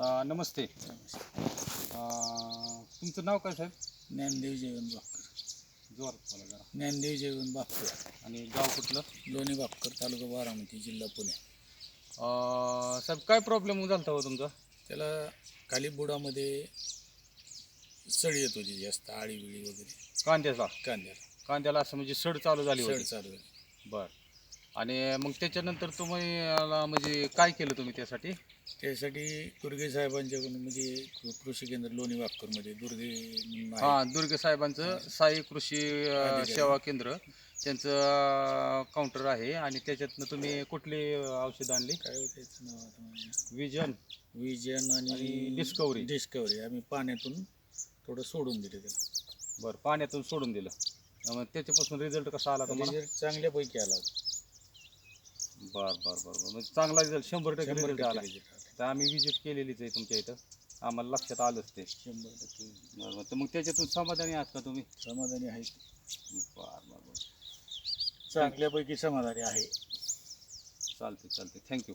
अ, नमस्ते. अ, तुमचं नाव काय साहेब? ज्ञानदेव जेवण बापकर. जोर बोला जरा. ज्ञानदेव जेवण बापकर. आणि गाव कुठलं? लोणी बापकर तालुका बारामती जिल्हा पुणे. अ, साहेब काय प्रॉब्लेम झाला हो तुमचा? त्याला खाली बुडामध्ये सड येत होती जास्त आळी बिळी वगैरे. कांद्याला कांद्याला. कांद्याला असं म्हणजे सड चालू झाली सड होती. चालू आहे बर. आणि मग त्याच्यानंतर तुम्ही याला म्हणजे काय केलं तुम्ही त्यासाठी? त्यासाठी दुर्गे साहेबांच्याकडून म्हणजे कृषी केंद्र लोणी बापकरमध्ये दुर्गे म्हणून आहे. हां दुर्गे साहेबांचं साई कृषी अ, अधिकारी. सेवा केंद्र. त्यांचं काउंटर आहे आणि त्याच्यातनं तुम्ही कुठली औषधं आणली? काय होतं त्याचं नाव आता? विजन. विजन आणि आणि डिस्कवरी. डिस्कवरी आम्ही पाण्यातून थोडं सोडून दिले त्याला. बरं पाण्यातून सोडून दिलं. मग त्याच्यापासून रिझल्ट कसा आला तुम्हाला? रिझल्ट चांगल्यापैकी आला बर बर बर बर. म्हणजे चांगला रिझल्ट शंभर टक्के शंभर रिझल्ट टक्के आला. result आला. तर आम्ही विजिट केलेलीच आहे तुमच्या इथं. आम्हाला लक्षात आलंच ते. शंभर टक्के. बरं बरं. तर मग त्याच्यातून समाधानी आहात का तुम्ही? समाधानी आहे. बर बर बर. चांगल्यापैकी समाधानी आहे. चालते चालते थँक्यू